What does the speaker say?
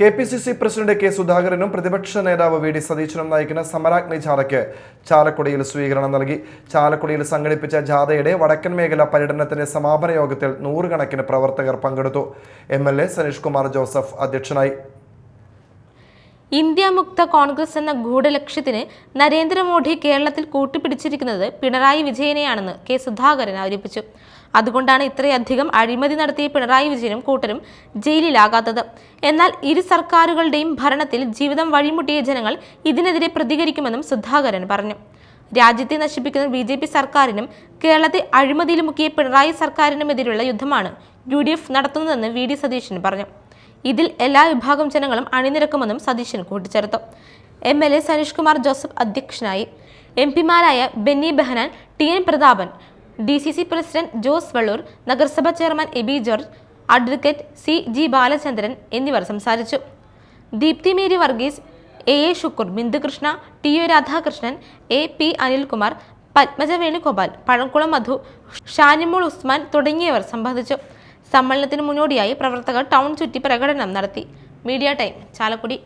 K P C C president K സുധാകരനും പ്രതിപക്ഷ നേതാവ് വി ഡി സതീശനും നയിക്കുന്ന സമരാഗ്നി ജാഥയ്ക്ക് ചാലക്കുടിയിൽ സ്വീകരണം നൽകി. ചാലക്കുടിയിൽ സംഘടിപ്പിച്ച ജാഥയുടെ വടക്കൻ മേഖല പര്യടനത്തിന്റെ സമാപന യോഗത്തിൽ നൂറുകണക്കിന് പ്രവർത്തകർ പങ്കെടുത്തു. M L A Saneesh Kumar Joseph അധ്യക്ഷനായി. ഇന്ത്യ മുക്ത കോൺഗ്രസ് എന്ന ഗൂഢലക്ഷ്യത്തിന് നരേന്ദ്രമോദി കേരളത്തിൽ കൂട്ടുപിടിച്ചിരിക്കുന്നത് പിണറായി വിജയനെയാണെന്ന് കെ സുധാകരൻ ആരോപിച്ചു. അതുകൊണ്ടാണ് ഇത്രയധികം അഴിമതി നടത്തിയ പിണറായി വിജയനും കൂട്ടരും ജയിലിലാകാത്തത്. എന്നാൽ ഇരു സർക്കാരുകളുടെയും ഭരണത്തിൽ ജീവിതം വഴിമുട്ടിയ ജനങ്ങൾ ഇതിനെതിരെ പ്രതികരിക്കുമെന്നും സുധാകരൻ പറഞ്ഞു. രാജ്യത്തെ നശിപ്പിക്കുന്ന ബി ജെ പി സർക്കാരിനും കേരളത്തെ അഴിമതിയിൽ മുക്കിയ പിണറായി സർക്കാരിനുമെതിരെയുള്ള യുദ്ധമാണ് യു ഡി എഫ് നടത്തുന്നതെന്ന് വി ഡി സതീശൻ പറഞ്ഞു. ഇതിൽ എല്ലാ വിഭാഗം ജനങ്ങളും അണിനിരക്കുമെന്നും സതീശൻ കൂട്ടിച്ചേർത്തു. M L A Saneesh Kumar Joseph അധ്യക്ഷനായി. M പിമാരായ Benny Behanan T N Prathapan D C C president Jose Vallur നഗരസഭാ chairman Eby George advocate C G Balachandran എന്നിവർ സംസാരിച്ചു. Deepthi Mary Varghese A A Shukkoor Bindukrishna T O Radhakrishnan A P Anilkumar Padmaja Venugopal Pazhakulam Madhu Shanimol Usman തുടങ്ങിയവർ സംബന്ധിച്ചു സമ്മേളനത്തിന് മുന്നോടിയായി പ്രവർത്തകർ town ചുറ്റി പ്രകടനം നടത്തി. Media time Chalakudy.